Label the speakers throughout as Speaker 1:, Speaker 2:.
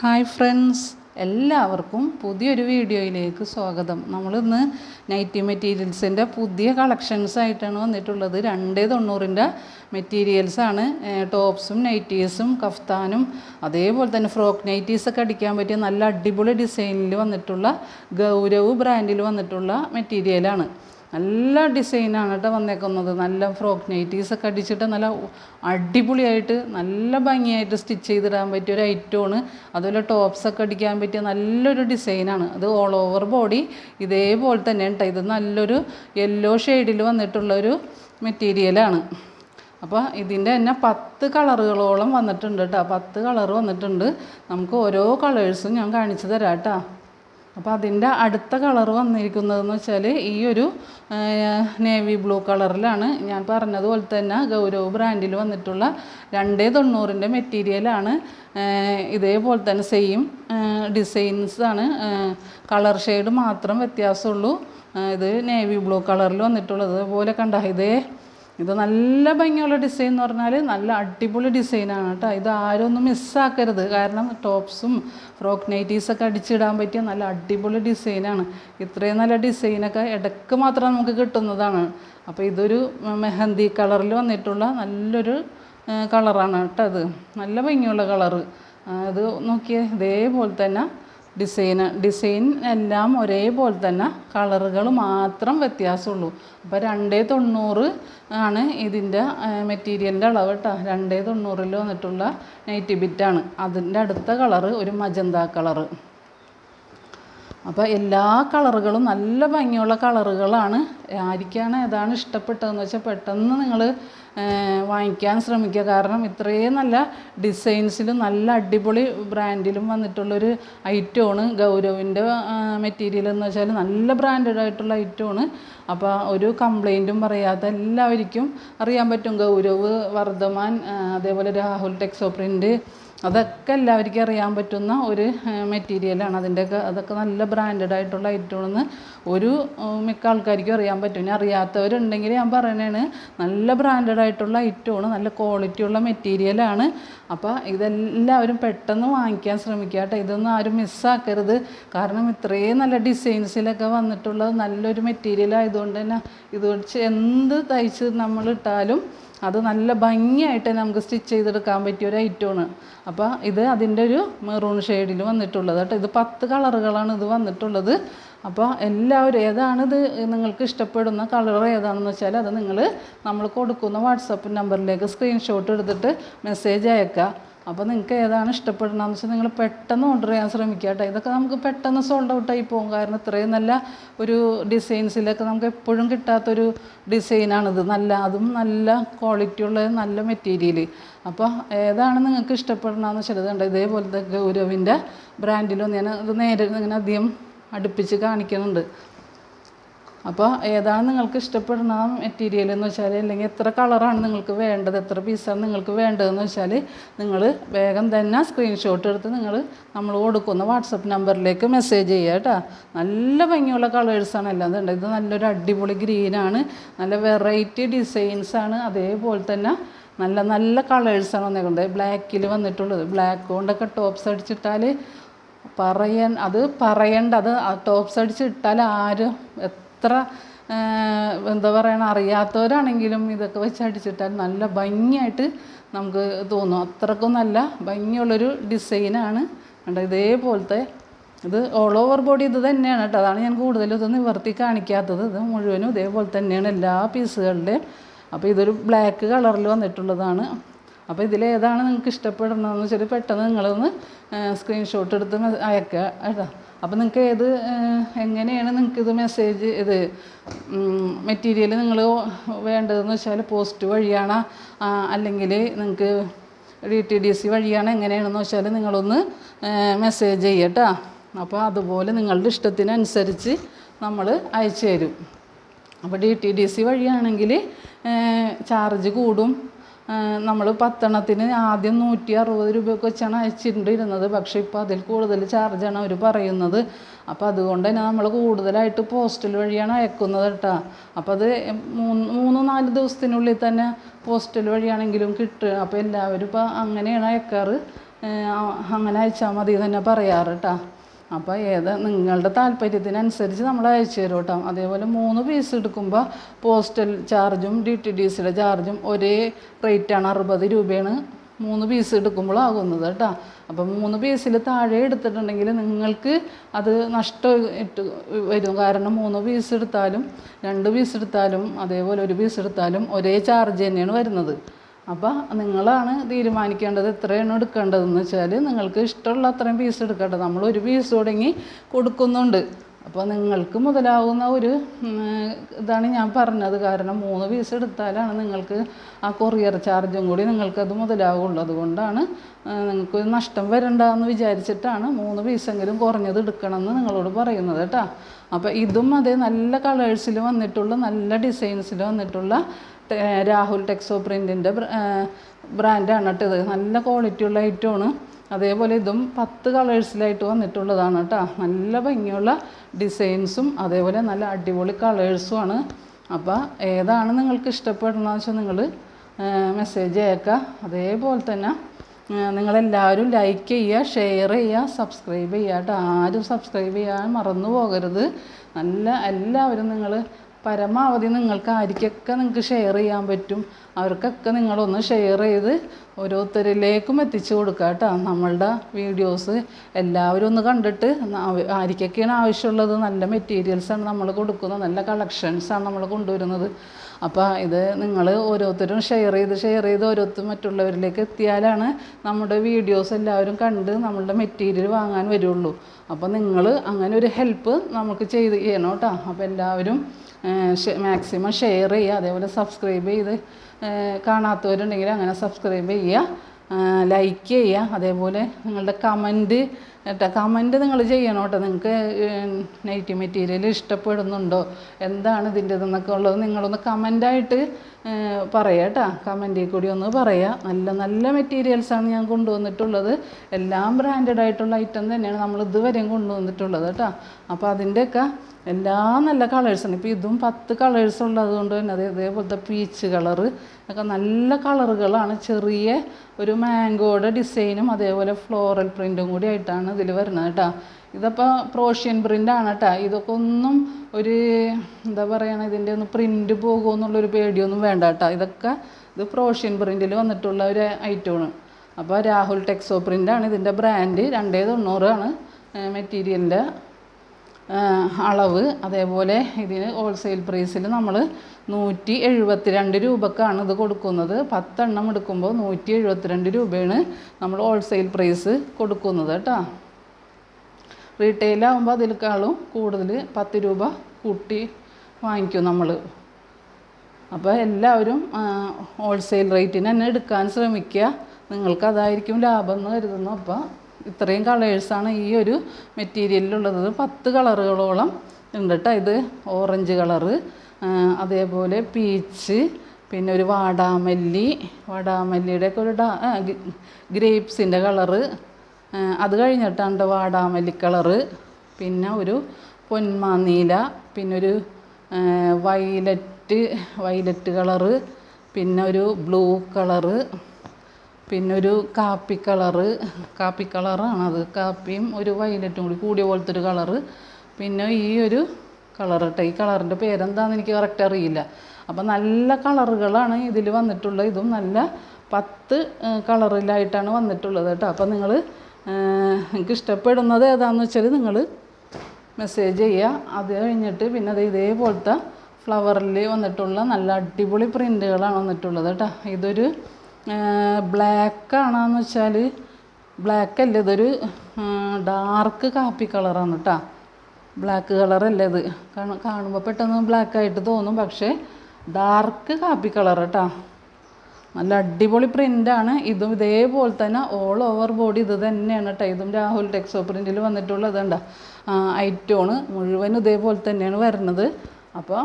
Speaker 1: Hi friends എല്ലാവർക്കും പുതിയൊരു വീഡിയോയിലേക്ക് സ്വാഗതം. നമ്മളിന്ന് നൈറ്റി മെറ്റീരിയൽസിന്റെ പുതിയ കളക്ഷൻസ് ആയിട്ടാണ് വന്നിട്ടുള്ളത്. രണ്ടേ തൊണ്ണൂറിന്റെ മെറ്റീരിയൽസാണ് ടോപ്സും നൈറ്റീസും കഫ്താനും അതേപോലെ തന്നെ ഫ്രോക്ക് നൈറ്റീസൊക്കെ അടിക്കാൻ പറ്റിയ നല്ല അടിപൊളി ഡിസൈനിൽ വന്നിട്ടുള്ള ഗൗരവ് ബ്രാൻഡിൽ വന്നിട്ടുള്ള മെറ്റീരിയലാണ്. നല്ല ഡിസൈനാണ് കേട്ടോ വന്നേക്കുന്നത്. നല്ല ഫ്രോക്ക് നൈറ്റീസൊക്കെ അടിച്ചിട്ട് നല്ല അടിപൊളിയായിട്ട് നല്ല ഭംഗിയായിട്ട് സ്റ്റിച്ച് ചെയ്തിടാൻ പറ്റിയ ഒരു ഐറ്റമാണ് അതുപോലെ ടോപ്സൊക്കെ അടിക്കാൻ പറ്റിയ നല്ലൊരു ഡിസൈനാണ് അത് ഓൾ ഓവർ ബോഡി ഇതേപോലെ തന്നെ ഇത് നല്ലൊരു യെല്ലോ ഷെയ്ഡിൽ വന്നിട്ടുള്ള ഒരു മെറ്റീരിയലാണ് അപ്പോൾ ഇതിന്റെ തന്നെ പത്ത് കളറുകളോളം വന്നിട്ടുണ്ട് കേട്ടോ പത്ത് കളർ വന്നിട്ടുണ്ട്. നമുക്ക് ഓരോ കളേഴ്സും ഞാൻ കാണിച്ചു തരാം കേട്ടോ അപ്പോൾ അതിന്റെ അടുത്ത കളർ വന്നിരിക്കുന്നതെന്ന് വെച്ചാൽ ഈ ഒരു നേവി ബ്ലൂ കളറിലാണ്. ഞാൻ പറഞ്ഞതുപോലെ തന്നെ ഗൗരവ് ബ്രാൻഡിൽ വന്നിട്ടുള്ള രണ്ടേ തൊണ്ണൂറിന്റെ മെറ്റീരിയലാണ് ഇതേപോലെ തന്നെ സെയിം ഡിസൈൻസ് ആണ്. കളർ ഷെയ്ഡ് മാത്രം വ്യത്യാസമുള്ളൂ. ഇത് നേവി ബ്ലൂ കളറിൽ വന്നിട്ടുള്ളത്. അതുപോലെ കണ്ട ഇതേ ഇത് നല്ല ഭംഗിയുള്ള ഡിസൈൻ എന്ന് പറഞ്ഞാൽ നല്ല അടിപൊളി ഡിസൈനാണ് കേട്ടോ. ഇത് ആരും ഒന്നും മിസ്സാക്കരുത് കാരണം ടോപ്സും ഫ്രോക്ക് നൈറ്റീസൊക്കെ അടിച്ചിടാൻ പറ്റിയ നല്ല അടിപൊളി ഡിസൈനാണ് ഇത്രയും നല്ല ഡിസൈനൊക്കെ ഇടയ്ക്ക് മാത്രം നമുക്ക് കിട്ടുന്നതാണ്. അപ്പോൾ ഇതൊരു മെഹന്തി കളറിൽ വന്നിട്ടുള്ള നല്ലൊരു കളറാണ് കേട്ടോ അത് നല്ല ഭംഗിയുള്ള കളറ്. അത് നോക്കിയേ ഇതേപോലെ തന്നെ ഡിസൈന് ഡിസൈൻ എല്ലാം ഒരേപോലെ തന്നെ കളറുകൾ മാത്രം വ്യത്യാസമുള്ളൂ. അപ്പോൾ രണ്ടേ തൊണ്ണൂറ് ആണ് ഇതിന്റെ മെറ്റീരിയലിന്റെ അളവ് കേട്ടോ. രണ്ടേ തൊണ്ണൂറിൽ വന്നിട്ടുള്ള നൈറ്റി ബിറ്റാണ് അതിന്റെ അടുത്ത കളറ് ഒരു മജന്ത കളറ്. അപ്പോൾ എല്ലാ കളറുകളും നല്ല ഭംഗിയുള്ള കളറുകളാണ്. ആർക്കാണ് ഏതാണ് ഇഷ്ടപ്പെട്ടതെന്ന് വെച്ചാൽ പെട്ടെന്ന് നിങ്ങൾ വാങ്ങിക്കാൻ ശ്രമിക്കുക. കാരണം ഇത്രയും നല്ല ഡിസൈൻസിലും നല്ല അടിപൊളി ബ്രാൻഡിലും വന്നിട്ടുള്ളൊരു ഐറ്റമാണ് ഗൗരവിന്റെ മെറ്റീരിയൽ എന്ന് വെച്ചാൽ നല്ല ബ്രാൻഡഡ് ആയിട്ടുള്ള ഐറ്റമാണ്. അപ്പോൾ ഒരു കംപ്ലൈന്റും പറയാത്ത എല്ലാവർക്കും അറിയാൻ പറ്റും. ഗൗരവ് വർദ്ധമാൻ അതേപോലെ രാഹുൽ ടെക്സോ പ്രിന്റ് അതൊക്കെ എല്ലാവർക്കും അറിയാൻ പറ്റുന്ന ഒരു മെറ്റീരിയലാണ് അതിന്റെയൊക്കെ അതൊക്കെ നല്ല ബ്രാൻഡഡ് ആയിട്ടുള്ള ഐറ്റമാണെന്ന് ഒരു മിക്ക ആൾക്കാർക്കും അറിയാൻ പറ്റും. ഇനി അറിയാത്തവരുണ്ടെങ്കിൽ ഞാൻ പറയണതാണ് നല്ല ബ്രാൻഡഡ് ആയിട്ടുള്ള ഐറ്റമാണ് നല്ല ക്വാളിറ്റി ഉള്ള മെറ്റീരിയലാണ് അപ്പോൾ ഇതെല്ലാവരും പെട്ടെന്ന് വാങ്ങിക്കാൻ ശ്രമിക്കുക കേട്ടോ. ഇതൊന്നും ആരും മിസ്സാക്കരുത് കാരണം ഇത്രയും നല്ല ഡിസൈൻസിലൊക്കെ വന്നിട്ടുള്ളത് നല്ലൊരു മെറ്റീരിയൽ ആയതുകൊണ്ട് തന്നെ ഇത് എന്ത് തയ്ച്ച് നമ്മൾ ഇട്ടാലും അത് നല്ല ഭംഗിയായിട്ട് നമുക്ക് സ്റ്റിച്ച് ചെയ്തെടുക്കാൻ പറ്റിയ ഒരു ഐറ്റമാണ്. അപ്പോൾ ഇത് അതിന്റെ ഒരു മെറൂൺ ഷെയ്ഡിൽ വന്നിട്ടുള്ളത് കേട്ടോ. ഇത് പത്ത് കളറുകളാണ് ഇത് വന്നിട്ടുള്ളത്. അപ്പോൾ എല്ലാവരും ഏതാണിത് നിങ്ങൾക്ക് ഇഷ്ടപ്പെടുന്ന കളർ ഏതാണെന്ന് വെച്ചാൽ അത് നിങ്ങൾ നമ്മൾ കൊടുക്കുന്ന വാട്സപ്പ് നമ്പറിലേക്ക് സ്ക്രീൻഷോട്ട് എടുത്തിട്ട് മെസ്സേജ് അയക്കുക. അപ്പോൾ നിങ്ങൾക്ക് ഏതാണ് ഇഷ്ടപ്പെടണമെന്ന് വെച്ചാൽ നിങ്ങൾ പെട്ടെന്ന് ഓർഡർ ചെയ്യാൻ ശ്രമിക്കുക കേട്ടോ ഇതൊക്കെ നമുക്ക് പെട്ടെന്ന് സോൾഡ് ഔട്ടായി പോകും. കാരണം ഇത്രയും നല്ല ഒരു ഡിസൈൻസിലൊക്കെ നമുക്ക് എപ്പോഴും കിട്ടാത്തൊരു ഡിസൈനാണിത് നല്ല അതും നല്ല ക്വാളിറ്റി ഉള്ള നല്ല മെറ്റീരിയൽ അപ്പോൾ ഏതാണ് നിങ്ങൾക്ക് ഇഷ്ടപ്പെടണമെന്ന് വെച്ചാൽ ഇതുണ്ട് ഇതേപോലത്തെ ഗൗരവിന്റെ ബ്രാൻഡിലൊന്നും ഞാൻ ഇത് നേരെ ഇങ്ങനെ അധികം അടുപ്പിച്ച് കാണിക്കുന്നുണ്ട്. അപ്പോൾ ഏതാണ് നിങ്ങൾക്ക് ഇഷ്ടപ്പെടുന്ന മെറ്റീരിയൽ എന്ന് വെച്ചാൽ അല്ലെങ്കിൽ എത്ര കളറാണ് നിങ്ങൾക്ക് വേണ്ടത് എത്ര പീസാണ് നിങ്ങൾക്ക് വേണ്ടതെന്ന് വെച്ചാൽ നിങ്ങൾ വേഗം തന്നെ സ്ക്രീൻഷോട്ട് എടുത്ത് നിങ്ങൾ നമ്മൾ കൊടുക്കുന്ന വാട്സപ്പ് നമ്പറിലേക്ക് മെസ്സേജ് ചെയ്യുക കേട്ടോ. നല്ല ഭംഗിയുള്ള കളേഴ്സാണ് എല്ലാം. ഉണ്ട് ഇത് നല്ലൊരു അടിപൊളി ഗ്രീനാണ് നല്ല വെറൈറ്റി ഡിസൈൻസാണ് അതേപോലെ തന്നെ നല്ല നല്ല കളേഴ്സാണ് വന്നേക്കുന്നത് ബ്ലാക്കിൽ വന്നിട്ടുള്ളത്. ബ്ലാക്ക് കൊണ്ടൊക്കെ ടോപ്സ് അടിച്ചിട്ടാൽ പറയാൻ അത് പറയേണ്ട അത് ടോപ്സ് അടിച്ചിട്ടാൽ ആരും എത്ര എന്താ പറയണ അറിയാത്തവരാണെങ്കിലും ഇതൊക്കെ വെച്ച് അടിച്ചിട്ടാൽ നല്ല ഭംഗിയായിട്ട് നമുക്ക് തോന്നും. അത്രക്കും നല്ല ഭംഗിയുള്ളൊരു ഡിസൈനാണ് കണ്ട ഇതേപോലത്തെ ഇത് ഓൾ ഓവർ ബോഡി ഇത് തന്നെയാണ് കേട്ടോ. അതാണ് ഞാൻ കൂടുതലും ഇത് നിവർത്തി കാണിക്കാത്തത്. ഇത് മുഴുവനും ഇതേപോലെ തന്നെയാണ് എല്ലാ പീസുകളുടെയും അപ്പോൾ ഇതൊരു ബ്ലാക്ക് കളറിൽ വന്നിട്ടുള്ളതാണ്. അപ്പോൾ ഇതിലേതാണ് നിങ്ങൾക്ക് ഇഷ്ടപ്പെടുന്നതെന്ന് വെച്ചാൽ പെട്ടെന്ന് നിങ്ങളൊന്ന് സ്ക്രീൻഷോട്ട് എടുത്ത് അയക്കുക കേട്ടോ. അപ്പോൾ നിങ്ങൾക്ക് ഏത് എങ്ങനെയാണ് നിങ്ങൾക്ക് ഇത് മെസ്സേജ് ഇത് മെറ്റീരിയൽ നിങ്ങൾ വേണ്ടതെന്ന് വെച്ചാൽ പോസ്റ്റ് വഴിയാണ് അല്ലെങ്കിൽ നിങ്ങൾക്ക് ഡി ടി ഡി സി വഴിയാണ് എങ്ങനെയാണെന്ന് വെച്ചാൽ നിങ്ങളൊന്ന് മെസ്സേജ് ചെയ്യട്ടോ. അപ്പോൾ അതുപോലെ നിങ്ങളുടെ ഇഷ്ടത്തിനനുസരിച്ച് നമ്മൾ അയച്ചു തരും. അപ്പോൾ ഡി ടി ഡി സി വഴിയാണെങ്കിൽ ചാർജ് കൂടും. നമ്മൾ പത്തെണ്ണത്തിന് ആദ്യം നൂറ്റി അറുപത് രൂപയൊക്കെ വെച്ചാണ് അയച്ചിട്ടുണ്ടിരുന്നത് പക്ഷേ ഇപ്പോൾ അതിൽ കൂടുതൽ ചാർജാണ് അവർ പറയുന്നത്. അപ്പോൾ അതുകൊണ്ട് തന്നെ നമ്മൾ കൂടുതലായിട്ട് പോസ്റ്റൽ വഴിയാണ് അയക്കുന്നത് കേട്ടോ. അപ്പോൾ അത് മൂന്ന് മൂന്ന് നാല് ദിവസത്തിനുള്ളിൽ തന്നെ പോസ്റ്റൽ വഴിയാണെങ്കിലും കിട്ടുക. അപ്പോൾ എല്ലാവരും ഇപ്പോൾ അങ്ങനെയാണ് അയക്കാറ്. അങ്ങനെ അയച്ചാൽ മതി തന്നെ പറയാറ് കേട്ടോ. അപ്പോൾ ഏത് നിങ്ങളുടെ താല്പര്യത്തിനനുസരിച്ച് നമ്മൾ അയച്ചു തരും കേട്ടോ. അതേപോലെ മൂന്ന് പീസ് എടുക്കുമ്പോൾ പോസ്റ്റൽ ചാർജും ഡി ടി ഡി സിയുടെ ചാർജും ഒരേ റേറ്റാണ് അറുപത് രൂപയാണ് മൂന്ന് പീസ് എടുക്കുമ്പോൾ ആകുന്നത് കേട്ടോ. അപ്പം മൂന്ന് പീസിൽ താഴെ എടുത്തിട്ടുണ്ടെങ്കിൽ നിങ്ങൾക്ക് അത് നഷ്ടം ഇട്ട് വരും. കാരണം മൂന്ന് പീസ് എടുത്താലും രണ്ട് പീസ് എടുത്താലും അതേപോലെ ഒരു പീസ് എടുത്താലും ഒരേ ചാർജ് തന്നെയാണ് വരുന്നത്. അപ്പോൾ നിങ്ങളാണ് തീരുമാനിക്കേണ്ടത് എത്രയാണ് എടുക്കേണ്ടതെന്ന് വെച്ചാൽ നിങ്ങൾക്ക് ഇഷ്ടമുള്ള അത്രയും പീസ് എടുക്കട്ടെ. നമ്മൾ ഒരു പീസ് തുടങ്ങി കൊടുക്കുന്നുണ്ട്. അപ്പോൾ നിങ്ങൾക്ക് മുതലാവുന്ന ഒരു ഇതാണ് ഞാൻ പറഞ്ഞത്. കാരണം മൂന്ന് പീസ് എടുത്താലാണ് നിങ്ങൾക്ക് ആ കൊറിയർ ചാർജും കൂടി നിങ്ങൾക്കത് മുതലാവുള്ളൂ. അതുകൊണ്ടാണ് നിങ്ങൾക്ക് നഷ്ടം വരണ്ടെന്ന് വിചാരിച്ചിട്ടാണ് മൂന്ന് പീസെങ്കിലും കുറഞ്ഞത് എടുക്കണമെന്ന് നിങ്ങളോട് പറയുന്നത് കേട്ടോ. അപ്പോൾ ഇതും അതേ നല്ല കളേഴ്സിൽ വന്നിട്ടുള്ള നല്ല ഡിസൈൻസിൽ വന്നിട്ടുള്ള രാഹുൽ ടെക്സോ പ്രിന്റിന്റെ ബ്രാൻഡാണ് കേട്ടോ ഇത്. നല്ല ക്വാളിറ്റിയുള്ള ഐറ്റമാണ് അതേപോലെ ഇതും പത്ത് കളേഴ്സിലായിട്ട് വന്നിട്ടുള്ളതാണ് കേട്ടോ. നല്ല ഭംഗിയുള്ള ഡിസൈൻസും അതേപോലെ നല്ല അടിപൊളി കളേഴ്സുമാണ്. അപ്പോൾ ഏതാണ് നിങ്ങൾക്ക് ഇഷ്ടപ്പെടുന്നതെന്ന് വെച്ചാൽ നിങ്ങൾ മെസ്സേജ് അയക്കുക. അതേപോലെ തന്നെ നിങ്ങളെല്ലാവരും ലൈക്ക് ചെയ്യുക ഷെയർ ചെയ്യുക സബ്സ്ക്രൈബ് ചെയ്യുക കേട്ടോ. ആരും സബ്സ്ക്രൈബ് ചെയ്യാൻ മറന്നു പോകരുത്. നല്ല എല്ലാവരും നിങ്ങൾ പരമാവധി നിങ്ങൾക്ക് ആർക്കൊക്കെ നിങ്ങൾക്ക് ഷെയർ ചെയ്യാൻ പറ്റും. അവർക്കൊക്കെ നിങ്ങളൊന്ന് ഷെയർ ചെയ്ത് ഓരോരുത്തരിലേക്കും എത്തിച്ചു കൊടുക്കുക കേട്ടോ നമ്മളുടെ വീഡിയോസ് എല്ലാവരും ഒന്ന് കണ്ടിട്ട് ആരിക്കൊക്കെയാണ് ആവശ്യമുള്ളത്? നല്ല മെറ്റീരിയൽസാണ് നമ്മൾ കൊടുക്കുന്നത്. നല്ല കളക്ഷൻസാണ് നമ്മൾ കൊണ്ടുവരുന്നത്. അപ്പോൾ ഇത് നിങ്ങൾ ഓരോരുത്തരും ഷെയർ ചെയ്ത് ഷെയർ ചെയ്ത് ഓരോരുത്തരും മറ്റുള്ളവരിലേക്ക് എത്തിയാലാണ് നമ്മുടെ വീഡിയോസ് എല്ലാവരും കണ്ട് നമ്മളുടെ മെറ്റീരിയൽ വാങ്ങാൻ വരുള്ളൂ. അപ്പോൾ നിങ്ങൾ അങ്ങനെ ഒരു ഹെൽപ്പ് നമുക്ക് ചെയ്ത് ചെയ്യണം കേട്ടോ അപ്പോൾ എല്ലാവരും മാക്സിമം ഷെയർ ചെയ്യുക അതേപോലെ സബ്സ്ക്രൈബ് ചെയ്ത് കാണാത്തവരുണ്ടെങ്കിൽ അങ്ങനെ സബ്സ്ക്രൈബ് ചെയ്യുക ലൈക്ക് ചെയ്യുക അതേപോലെ നിങ്ങളുടെ കമന്റ് കേട്ടോ കമന്റ് നിങ്ങൾ ചെയ്യണം കേട്ടോ. നിങ്ങൾക്ക് നൈറ്റി മെറ്റീരിയൽ ഇഷ്ടപ്പെടുന്നുണ്ടോ? എന്താണ് ഇതിന്റെ ഇതെന്നൊക്കെ ഉള്ളത് നിങ്ങളൊന്ന് കമന്റായിട്ട് പറയാം കേട്ടോ. കമന്റിൽ കൂടി ഒന്ന് പറയാം. നല്ല നല്ല മെറ്റീരിയൽസാണ് ഞാൻ കൊണ്ടുവന്നിട്ടുള്ളത്. എല്ലാം ബ്രാൻഡഡ് ആയിട്ടുള്ള ഐറ്റം തന്നെയാണ് നമ്മൾ ഇതുവരെയും കൊണ്ടുവന്നിട്ടുള്ളത് കേട്ടോ. അപ്പോൾ അതിന്റെയൊക്കെ എല്ലാ നല്ല കളേഴ്സാണ് ഇപ്പോൾ ഇതും പത്ത് കളേഴ്സ് ഉള്ളത് കൊണ്ട് തന്നെ അത് ഇതേപോലത്തെ പീച്ച് കളറ് ഒക്കെ നല്ല കളറുകളാണ് ചെറിയ ഒരു മാംഗോയുടെ ഡിസൈനും അതേപോലെ ഫ്ലോറൽ പ്രിന്റും കൂടി ആയിട്ടാണ് ഇതിൽ വരുന്നത് കേട്ടോ. ഇതപ്പോൾ പ്രോഷ്യൻ പ്രിന്റാണ് കേട്ടോ. ഇതൊക്കെ ഒന്നും ഒരു എന്താ പറയുക ഇതിന്റെ ഒന്ന് പ്രിന്റ് പോകുമോ എന്നുള്ളൊരു പേടിയൊന്നും വേണ്ട കേട്ടോ. ഇതൊക്കെ ഇത് പ്രോഷ്യൻ പ്രിന്റിൽ വന്നിട്ടുള്ള ഒരു ഐറ്റമാണ് അപ്പോൾ രാഹുൽ ടെക്സോ പ്രിന്റാണ് ഇതിന്റെ ബ്രാൻഡ് രണ്ടേ തൊണ്ണൂറാണ് മെറ്റീരിയലിന്റെ അളവ്. അതേപോലെ ഇതിന് ഹോൾസെയിൽ പ്രൈസിൽ നമ്മൾ നൂറ്റി എഴുപത്തിരണ്ട് രൂപക്കാണ് ഇത് കൊടുക്കുന്നത്. പത്തെണ്ണം എടുക്കുമ്പോൾ നൂറ്റി എഴുപത്തിരണ്ട് രൂപയാണ് നമ്മൾ ഹോൾസെയിൽ പ്രൈസ് കൊടുക്കുന്നത് കേട്ടോ റീറ്റെയിലാവുമ്പോൾ അതിലേക്കാളും കൂടുതൽ പത്ത് രൂപ കൂട്ടി വാങ്ങിക്കും നമ്മൾ അപ്പോൾ എല്ലാവരും ഹോൾസെയിൽ റേറ്റിന് തന്നെ എടുക്കാൻ ശ്രമിക്കുക നിങ്ങൾക്ക് അതായിരിക്കും ലാഭം എന്ന് കരുതുന്നു. അപ്പോൾ ഇത്രയും കളേഴ്സാണ് ഈ ഒരു മെറ്റീരിയലിലുള്ളത്. പത്ത് കളറുകളോളം ഉണ്ട് കേട്ടോ ഇത്. ഓറഞ്ച് കളറ് അതേപോലെ പീച്ച് പിന്നെ ഒരു വാടാമല്ലി. വാടാമല്ലിയുടെ ഒക്കെ ഒരു ഡാ ഗ്രേപ്സിന്റെ കളറ്. അത് കഴിഞ്ഞിട്ടാണ് വാടാമല്ലി കളറ്. പിന്നെ ഒരു പൊന്മാനീല പിന്നെ ഒരു വൈലറ്റ് വൈലറ്റ് കളറ് പിന്നെ ഒരു ബ്ലൂ കളറ്. പിന്നെ ഒരു കാപ്പി കളറ് കാപ്പി കളറാണത് കാപ്പിയും ഒരു വയലറ്റും കൂടി കൂടിയ പോലത്തെ ഒരു കളറ്. പിന്നെ ഈ ഒരു കളർ കേട്ടോ ഈ കളറിന്റെ പേരെന്താണെന്ന് എനിക്ക് കറക്റ്റ് അറിയില്ല. അപ്പം നല്ല കളറുകളാണ് ഇതിൽ വന്നിട്ടുള്ളത്. ഇതും നല്ല പത്ത് കളറിലായിട്ടാണ് വന്നിട്ടുള്ളത് കേട്ടോ. അപ്പം നിങ്ങൾ നിങ്ങൾക്ക് ഇഷ്ടപ്പെടുന്നത് ഏതാണെന്ന് വെച്ചാൽ നിങ്ങൾ മെസ്സേജ് ചെയ്യുക അത് കഴിഞ്ഞിട്ട് പിന്നെ അത് ഇതേപോലത്തെ ഫ്ലവറിൽ വന്നിട്ടുള്ള നല്ല അടിപൊളി പ്രിന്റുകളാണ് വന്നിട്ടുള്ളത് കേട്ടോ. ഇതൊരു ബ്ലാക്ക് ആണെന്ന് വെച്ചാൽ ബ്ലാക്ക് അല്ല ഇതൊരു ഡാർക്ക് കാപ്പി കളറാണ് കേട്ടോ ബ്ലാക്ക് കളറല്ല ഇത്. കാണുമ്പോൾ പെട്ടെന്ന് ബ്ലാക്ക് ആയിട്ട് തോന്നും പക്ഷേ ഡാർക്ക് കാപ്പി കളർ കേട്ടോ നല്ല അടിപൊളി പ്രിന്റാണ് ഇതും ഇതേപോലെ തന്നെ ഓൾ ഓവർ ബോഡി ഇത് തന്നെയാണ് കേട്ടോ ഇതും രാഹുൽ ടെക്സോ പ്രിന്റിൽ വന്നിട്ടുള്ളത് കണ്ട ഐറ്റോണ് മുഴുവനും ഇതേപോലെ തന്നെയാണ് വരുന്നത്. അപ്പോൾ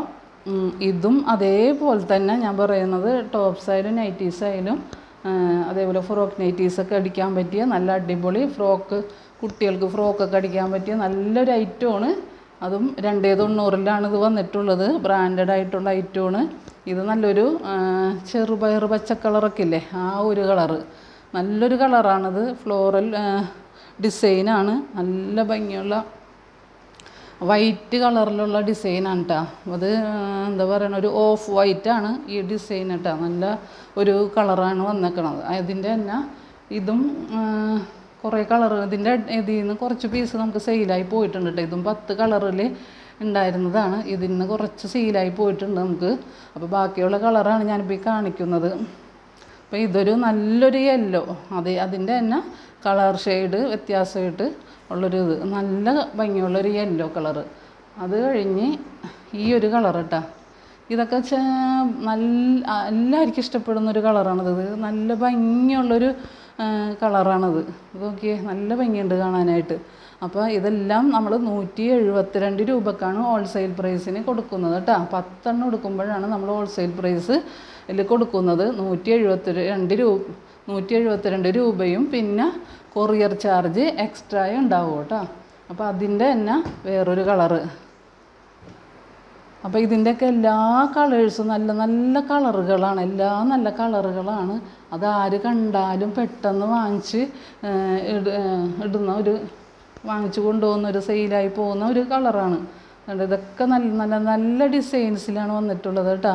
Speaker 1: ഇതും അതേപോലെ തന്നെ ഞാൻ പറയുന്നത് ടോപ്പ് സൈഡ് നൈറ്റീസ് ആയാലും അതേപോലെ ഫ്രോക്ക് നൈറ്റീസൊക്കെ അടിക്കാൻ പറ്റിയ നല്ല അടിപൊളി ഫ്രോക്ക് കുട്ടികൾക്ക് ഫ്രോക്കൊക്കെ അടിക്കാൻ പറ്റിയ നല്ലൊരു ഐറ്റമാണ് അതും രണ്ടേ തൊണ്ണൂറിലാണ് ഇത് വന്നിട്ടുള്ളത്. ബ്രാൻഡഡ് ആയിട്ടുള്ള ഐറ്റമാണ് ഇത് നല്ലൊരു ചെറുപയർ പച്ച കളറൊക്കെ ഇല്ലേ ആ ഒരു കളറ് നല്ലൊരു കളറാണിത് ഫ്ലോറൽ ഡിസൈനാണ് നല്ല ഭംഗിയുള്ള വൈറ്റ് കളറിലുള്ള ഡിസൈനാണ് കേട്ടോ അത് എന്താ പറയുക ഒരു ഓഫ് വൈറ്റ് ആണ് ഈ ഡിസൈൻ കേട്ടോ നല്ല ഒരു കളറാണ് വന്നേക്കണത്. അതിന്റെ തന്നെ ഇതും കുറേ കളർ ഇതിന്റെ ഇതിൽ നിന്ന് കുറച്ച് പീസ് നമുക്ക് സെയിലായി പോയിട്ടുണ്ട് കേട്ടോ ഇതും പത്ത് കളറിൽ ഉണ്ടായിരുന്നതാണ്. ഇതിൽ നിന്ന് കുറച്ച് സെയിലായി പോയിട്ടുണ്ട് നമുക്ക്. അപ്പോൾ ബാക്കിയുള്ള കളറാണ് ഞാനിപ്പോൾ ഈ കാണിക്കുന്നത്. അപ്പോൾ ഇതൊരു നല്ലൊരു യെല്ലോ അത് അതിന്റെ തന്നെ കളർ ഷെയ്ഡ് വ്യത്യാസമായിട്ട് ഉള്ളൊരു ഇത്. നല്ല ഭംഗിയുള്ളൊരു യെല്ലോ കളറ് അത് കഴിഞ്ഞ് ഈ ഒരു കളർ കേട്ടോ ഇതൊക്കെ ച നല്ല എല്ലാവർക്കും ഇഷ്ടപ്പെടുന്ന ഒരു കളറാണിത് ഇത് നല്ല ഭംഗിയുള്ളൊരു കളറാണിത് നോക്കിയേ നല്ല ഭംഗിയുണ്ട് കാണാനായിട്ട്. അപ്പോൾ ഇതെല്ലാം നമ്മൾ നൂറ്റി എഴുപത്തിരണ്ട് രൂപക്കാണ് ഹോൾസെയിൽ പ്രൈസിന് കൊടുക്കുന്നത് കേട്ടോ. പത്തെണ്ണം എടുക്കുമ്പോഴാണ് നമ്മൾ ഹോൾസെയിൽ പ്രൈസ് ഇതിൽ കൊടുക്കുന്നത്. നൂറ്റി എഴുപത്തി രണ്ട് രൂപ നൂറ്റി എഴുപത്തിരണ്ട് രൂപയും പിന്നെ കൊറിയർ ചാർജ് എക്സ്ട്രായും ഉണ്ടാവും കേട്ടോ. അപ്പോൾ അതിന്റെ തന്നെ വേറൊരു കളറ് അപ്പോൾ ഇതിന്റെയൊക്കെ എല്ലാ കളേഴ്സും നല്ല നല്ല കളറുകളാണ് എല്ലാ നല്ല കളറുകളാണ് അത് ആര് കണ്ടാലും പെട്ടെന്ന് വാങ്ങിച്ച് ഇടുന്ന ഒരു വാങ്ങിച്ചു കൊണ്ടുപോകുന്ന ഒരു സെയിലായി പോകുന്ന ഒരു കളറാണ്. കണ്ടോ ഇതൊക്കെ നല്ല നല്ല നല്ല ഡിസൈൻസിലാണ് വന്നിട്ടുള്ളത് കേട്ടോ.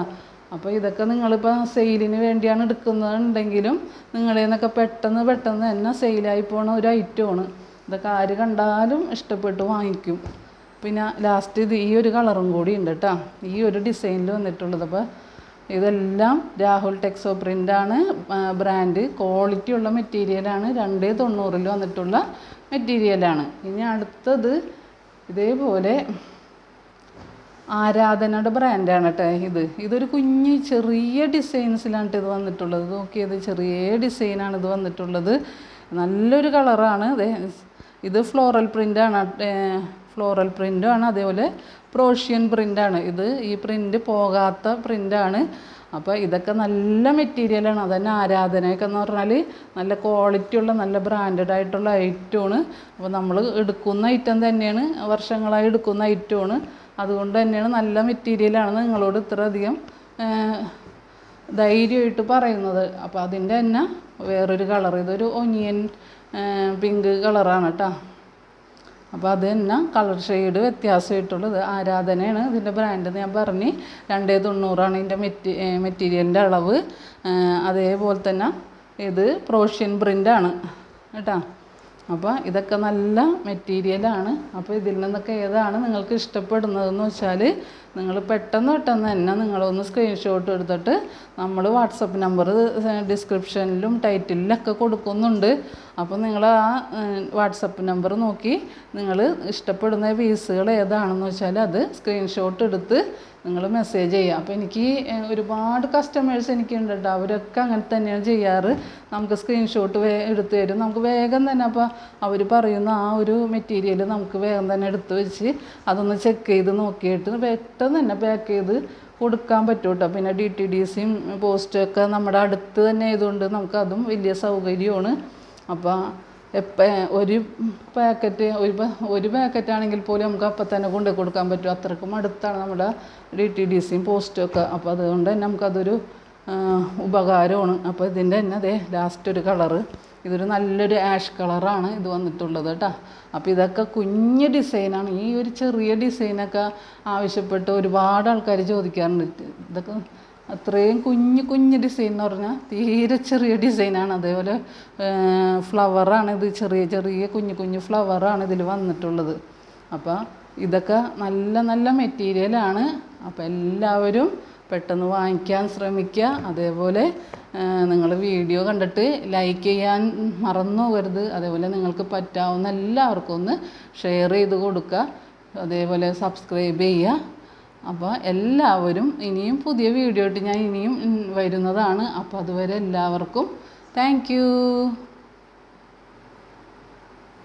Speaker 1: അപ്പോൾ ഇതൊക്കെ നിങ്ങളിപ്പോൾ സെയിലിന് വേണ്ടിയാണ് എടുക്കുന്നതുണ്ടെങ്കിലും നിങ്ങളിൽ നിന്നൊക്കെ പെട്ടെന്ന് പെട്ടെന്ന് തന്നെ സെയിലായി പോണ ഒരു ഐറ്റമാണ്. ഇതൊക്കെ ആര് കണ്ടാലും ഇഷ്ടപ്പെട്ട് വാങ്ങിക്കും. പിന്നെ ലാസ്റ്റ് ഇത് ഈ ഒരു കളറും കൂടി ഉണ്ട് കേട്ടോ. ഈ ഒരു ഡിസൈനിൽ വന്നിട്ടുള്ളത്. അപ്പോൾ ഇതെല്ലാം രാഹുൽ ടെക്സോ പ്രിന്റാണ് ബ്രാൻഡ് ക്വാളിറ്റി ഉള്ള മെറ്റീരിയലാണ് രണ്ട് തൊണ്ണൂറിൽ വന്നിട്ടുള്ള മെറ്റീരിയലാണ് ഇനി അടുത്തത് ഇതേപോലെ ആരാധനയുടെ ബ്രാൻഡാണ് കേട്ടോ ഇത്. ഇതൊരു കുഞ്ഞ് ചെറിയ ഡിസൈൻസിലാണ് ഇത് വന്നിട്ടുള്ളത്. നോക്കിയത് ചെറിയ ഡിസൈനാണ് ഇത് വന്നിട്ടുള്ളത്. നല്ലൊരു കളറാണ് ഇത് ഫ്ലോറൽ പ്രിന്റാണ് ഫ്ലോറൽ പ്രിന്റാണ് അതേപോലെ പ്രോഷ്യൻ പ്രിന്റാണ് ഇത് ഈ പ്രിന്റ് പോകാത്ത പ്രിന്റാണ് അപ്പോൾ ഇതൊക്കെ നല്ല മെറ്റീരിയലാണ് അതന്നെ ആരാധനയൊക്കെ എന്ന് പറഞ്ഞാൽ നല്ല ക്വാളിറ്റി ഉള്ള നല്ല ബ്രാൻഡഡ് ആയിട്ടുള്ള ഐറ്റമാണ് അപ്പോൾ നമ്മൾ എടുക്കുന്ന ഐറ്റം തന്നെയാണ് വർഷങ്ങളായി എടുക്കുന്ന ഐറ്റമാണ് അതുകൊണ്ട് തന്നെയാണ് നല്ല മെറ്റീരിയലാണ് നിങ്ങളോട് ഇത്രയധികം ധൈര്യമായിട്ട് പറയുന്നത്. അപ്പോൾ അതിന്റെ തന്നെ വേറൊരു കളർ ഇതൊരു ഒനിയൻ പിങ്ക് കളറാണ് കേട്ടോ അപ്പോൾ അത് തന്നെ കളർ ഷെയ്ഡ് വ്യത്യാസമായിട്ടുള്ളത്. ആരാധനയാണ് ഇതിന്റെ ബ്രാൻഡ് ഞാൻ പറഞ്ഞ്. രണ്ടേ തൊണ്ണൂറാണ് ഇതിന്റെ മെറ്റി മെറ്റീരിയലിന്റെ അളവ്. അതേപോലെ തന്നെ ഇത് പ്രോഷ്യൻ പ്രിന്റാണ് കേട്ടോ? അപ്പോൾ ഇതൊക്കെ നല്ല മെറ്റീരിയലാണ് അപ്പോൾ ഇതിൽ നിന്നൊക്കെ ഏതാണ് നിങ്ങൾക്ക് ഇഷ്ടപ്പെടുന്നതെന്ന് വെച്ചാൽ നിങ്ങൾ പെട്ടെന്ന് പെട്ടെന്ന് തന്നെ നിങ്ങളൊന്ന് സ്ക്രീൻഷോട്ട് എടുത്തിട്ട് നമ്മൾ വാട്സപ്പ് നമ്പർ ഡിസ്ക്രിപ്ഷനിലും ടൈറ്റിലൊക്കെ കൊടുക്കുന്നുണ്ട്. അപ്പോൾ നിങ്ങൾ ആ വാട്സപ്പ് നമ്പർ നോക്കി നിങ്ങൾ ഇഷ്ടപ്പെടുന്ന പീസുകൾ ഏതാണെന്ന് വെച്ചാൽ അത് സ്ക്രീൻഷോട്ട് എടുത്ത് നിങ്ങൾ മെസ്സേജ് ചെയ്യുക അപ്പോൾ എനിക്ക് ഒരുപാട് കസ്റ്റമേഴ്സ് എനിക്കുണ്ട് കേട്ടോ അവരൊക്കെ അങ്ങനെ തന്നെയാണ് ചെയ്യാറ്. നമുക്ക് സ്ക്രീൻഷോട്ട് വേ എടുത്ത് തരും. നമുക്ക് വേഗം തന്നെ അപ്പോൾ അവർ പറയുന്ന ആ ഒരു മെറ്റീരിയൽ നമുക്ക് വേഗം തന്നെ എടുത്തു വെച്ച് അതൊന്ന് ചെക്ക് ചെയ്ത് നോക്കിയിട്ട് പെട്ടെന്ന് തന്നെ പാക്ക് ചെയ്ത് കൊടുക്കാൻ പറ്റും കേട്ടോ പിന്നെ ഡി ടി ഡി സിയും പോസ്റ്റും ഒക്കെ നമ്മുടെ അടുത്ത് തന്നെ ആയതുകൊണ്ട് നമുക്കതും വലിയ സൗകര്യമാണ്. അപ്പോൾ ഒരു പാക്കറ്റ് ഒരു ഒരു പാക്കറ്റ് ആണെങ്കിൽ പോലും നമുക്ക് അപ്പം തന്നെ കൊണ്ടു കൊടുക്കാൻ പറ്റും. അത്രക്കും അടുത്താണ് നമ്മുടെ ഡി ടി ഡി സിയും പോസ്റ്റും ഒക്കെ. അപ്പോൾ അതുകൊണ്ട് തന്നെ നമുക്കതൊരു ഉപകാരമാണ്. അപ്പോൾ ഇതിന്റെ തന്നെ അതെ ലാസ്റ്റ് ഒരു കളറ്. ഇതൊരു നല്ലൊരു ആഷ് കളറാണ് ഇത് വന്നിട്ടുള്ളത് കേട്ടോ. അപ്പോൾ ഇതൊക്കെ കുഞ്ഞ് ഡിസൈനാണ്. ഈ ഒരു ചെറിയ ഡിസൈനൊക്കെ ആവശ്യപ്പെട്ട് ഒരുപാട് ആൾക്കാർ ചോദിക്കാറുണ്ട്. ഇതൊക്കെ അത്രയും കുഞ്ഞു കുഞ്ഞു ഡിസൈൻ എന്ന് പറഞ്ഞാൽ തീരെ ചെറിയ ഡിസൈനാണ് അതേപോലെ ഫ്ലവറാണ് ഇത്. ചെറിയ ചെറിയ കുഞ്ഞു കുഞ്ഞു ഫ്ലവറാണ് ഇതിൽ വന്നിട്ടുള്ളത്. അപ്പോൾ ഇതൊക്കെ നല്ല നല്ല മെറ്റീരിയലാണ് അപ്പോൾ എല്ലാവരും പെട്ടെന്ന് വാങ്ങിക്കാൻ ശ്രമിക്കുക അതേപോലെ നിങ്ങൾ വീഡിയോ കണ്ടിട്ട് ലൈക്ക് ചെയ്യാൻ മറന്നു അതേപോലെ നിങ്ങൾക്ക് പറ്റാവുന്ന എല്ലാവർക്കും ഒന്ന് ഷെയർ ചെയ്ത് കൊടുക്കുക അതേപോലെ സബ്സ്ക്രൈബ് ചെയ്യുക. അപ്പോൾ എല്ലാവരും ഇനിയും പുതിയ വീഡിയോ ആയിട്ട് ഞാൻ ഇനിയും വരുന്നതാണ്. അപ്പോൾ അതുവരെ എല്ലാവർക്കും താങ്ക്